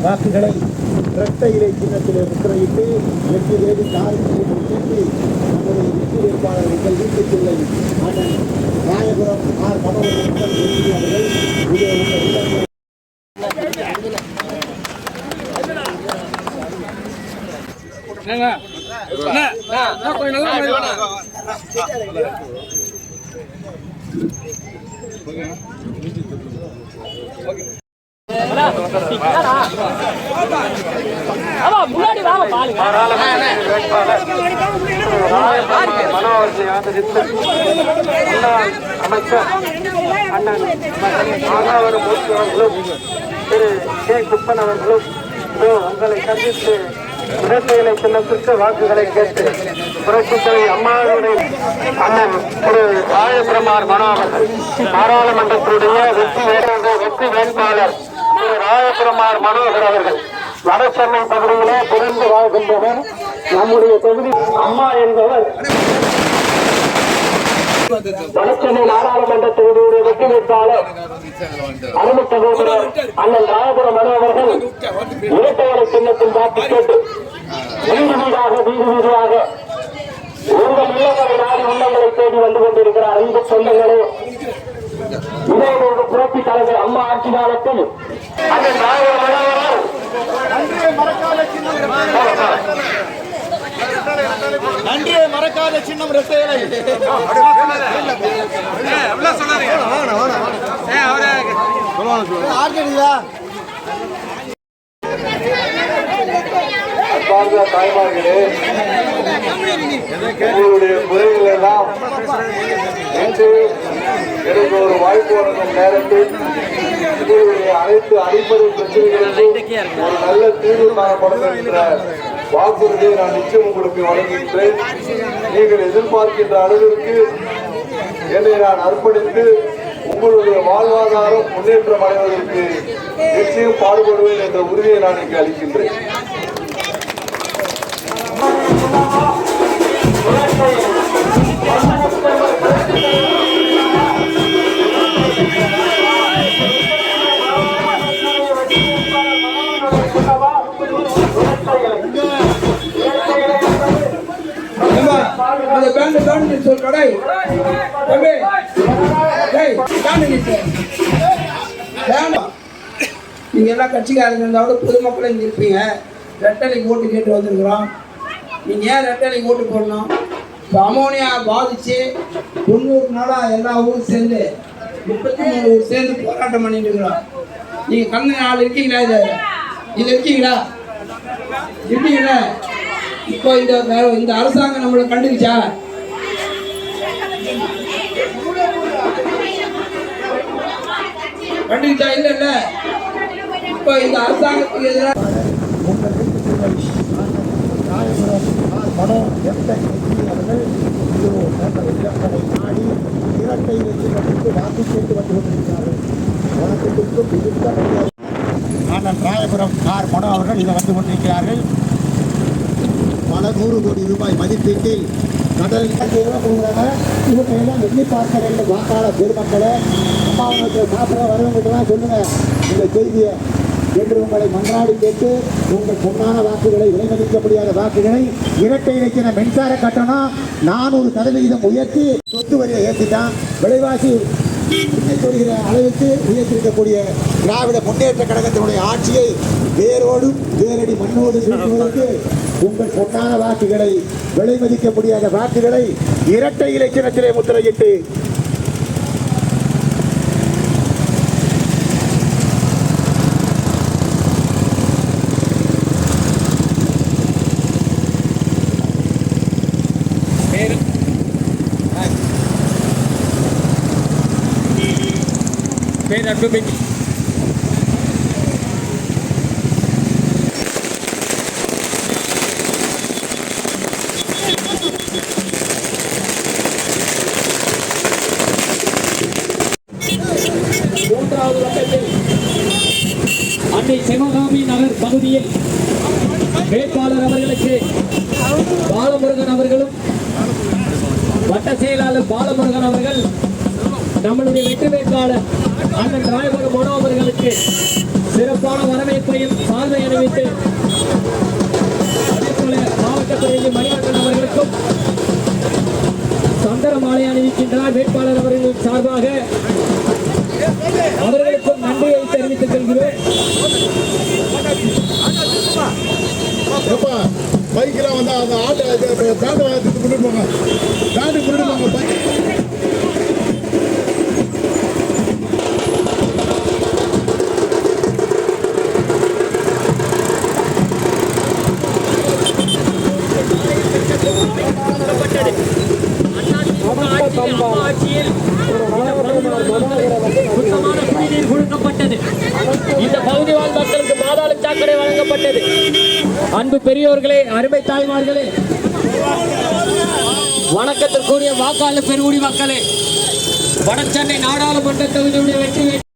வாக்குகளை இரட்டை இலை சின்னத்திலே முத்திரையிட்டு எட்டு வேறு தாருக்கு கேட்டு நம்முடைய வெற்றி வேட்பாளர் உங்கள் வீட்டுக்குள்ளே அண்ணன் ராயபுரம் ஆர் மனோகரன் அவர்கள் உங்கள் இல்லங்கள் முன்னாடி வாங்க பாருங்க அமைச்சர் அண்ணன் மாதாவரம் அவர்களும் திரு கே குப்பன் அவர்களும் உங்களை சந்தித்து இரட்டையிலை சின்னத்திற்கு வாக்குகளை கேட்டு புரட்சித்துறை அம்மாவுடைய அண்ணன் திரு ராயபிரமார் மனோகர் பாராளுமன்றத்தினுடைய வெற்றி வேட்பாளர் வெற்றி வேட்பாளர் திரு ராயபிரமார் மனோகர் அவர்கள். வடசென்னை பகுதியிலே பிறந்து வாழ்கின்றனர். நம்முடைய தொகுதி அம்மா என்பவர். வடசென்னை நாடாளுமன்ற தொகுதியுடைய வெற்றி வேட்பாளர் அருமை சகோதரர் அண்ணன் ராயபுரம் மனு அவர்கள். இரட்டையலை சின்னத்தில் பார்த்து கேட்டு வீடு வீடாக வீடு வீடாக உங்கள் இல்லங்களை நாடி உள்ளங்களை தேடி வந்து கொண்டிருக்கிறார். அன்பு சொந்தங்களே இதே ஒரு புரட்சி தலைவர் அம்மா ஆட்சி காலத்தில் நன்றியை மறக்காத சின்னம் ஆர்கனிதா அன்பார்ந்த தாய்மார்களே உங்களுடைய குறைகள் எல்லாம் நேற்று எனக்கு ஒரு வாய்ப்பு வழங்கும் நேரத்தில் அனைத்து அடிப்படை பிரச்சனைகளுக்கும் ஒரு நல்ல தீர்வு காணப்படும் என்ற வாக்குறுதியை நான் நிச்சயம் உங்களுக்கு வழங்குகின்றேன். நீங்கள் எதிர்பார்க்கின்ற அளவிற்கு என்னை நான் அர்ப்பணித்து உங்களுடைய வாழ்வாதாரம் முன்னேற்றம் அடைவதற்கு நிச்சயம் பாடுபடுவேன் என்ற உறுதியை நான் இங்கு அளிக்கின்றேன். அந்த பேண்ட் பேண்ட் சொல் கடை தம்பி டேய் பேண்ட் நிட்டு வேண்டாம். நீங்க எல்லாம் கட்சிக்காரங்க இருந்தாவோட பொதுமக்கள் இங்க இருப்பீங்க. ரெட்டலைக்கு ஓட்டு கேட்டு வந்திருக்கிறோம். நீங்க ஏன் ரெட்டலைக்கு ஓட்டு போடணும்? இப்போ அமோனியா பாதிச்சு தொண்ணூறு நாளாக எல்லா ஊரும் சேர்ந்து முப்பத்தி மூணு ஊர் சேர்ந்து போராட்டம் பண்ணிட்டு இருக்கிறோம். நீங்க கண்ணு நாள் இருக்கீங்களா இது? இது இருக்கீங்களா? இருக்கீங்களா? இப்போ இந்த இந்த அரசாங்கம் நம்மளை கண்டுக்கிச்சா? கண்டுக்கிச்சா? இல்ல இல்ல. இப்போ இந்த அரசாங்கத்துக்கு எதிராக மனம் எந்த அவர்கள் நாடி இரட்டை இலை சின்னத்திற்கு வாக்கு கேட்டு வந்து கொண்டிருக்கிறார்கள் வழக்கத்திற்கு ஆனால் ராயபுரம் கார் மனோ அவர்கள் இதை வந்து கொண்டிருக்கிறார்கள். பல நூறு கோடி ரூபாய் மதிப்பீட்டில் கடல் கொடுக்குறாங்க எண்ணி பார்க்க வேண்டும் வாக்காளர் பெருமக்களை அம்மாவனுக்கு சாப்பிட வரவங்களுக்கெல்லாம் சொல்லுங்க. இந்த செய்தியை என்று உங்களை மன்றாடி கேட்டு உங்கள் பொன்னான வாக்குகளை விலைமதிக்க முடியாத வாக்குகளை இரட்டை இணைக்கிற மின்சார கட்டணம் நானூறு சதவிகிதம் உயர்த்தி சொத்து வரியை ஏற்றிட்டான் விலைவாசி உண்மை அளவுக்கு உயர்த்திருக்கக்கூடிய திராவிட முன்னேற்ற கழகத்தினுடைய ஆட்சியை வேரோடும் வேரடி மண்ணோடு வீழ்த்துவதற்கு உங்கள் பொன்னான வாக்குகளை விலை மதிக்க முடியாத வாக்குகளை இரட்டை இலக்கணத்திலே முத்திரையிட்டு மூன்றாவது வட்டத்தில் அன்னை சிவகாமி நகர் பகுதியில் வேட்பாளர் அவர்களுக்கு பாலமுருகன் அவர்களும் வட்ட செயலாளர் பாலமுருகன் அவர்கள் நம்மளுடைய வெற்றி வேட்பாளர் அண்ணன் ராயபுரம் மனோவர்களுக்கு சிறப்பான வரவேற்பையும் சால்வை அறிவித்து அதே போல மாவட்ட பிரதிநிதி மணிகண்டன் அவர்களுக்கும் சந்தன மாலை அணிவிக்கின்றார் வேட்பாளர் அவர்களின் சார்பாக அவர்களுக்கும் நன்றியை தெரிவித்துக் கொள்கிறேன் பைக்கெல்லாம் வந்தா அந்த ஆட்டை பேண்ட் வாங்கத்துக்கு கொண்டு போங்க பேண்ட் கொண்டு போங்க பைக் சுத்தமான குடிநீர் கொடுக்கப்பட்டது இந்த பகுதி வாழ் மக்களுக்கு பாதாள சாக்கடை வழங்கப்பட்டது அன்பு பெரியோர்களே அருமை தாய்மார்களே வணக்கத்திற்குரிய வாக்காளர் பெருங்குடி மக்களே வடசென்னை நாடாளுமன்ற தொகுதியுடைய வெற்றி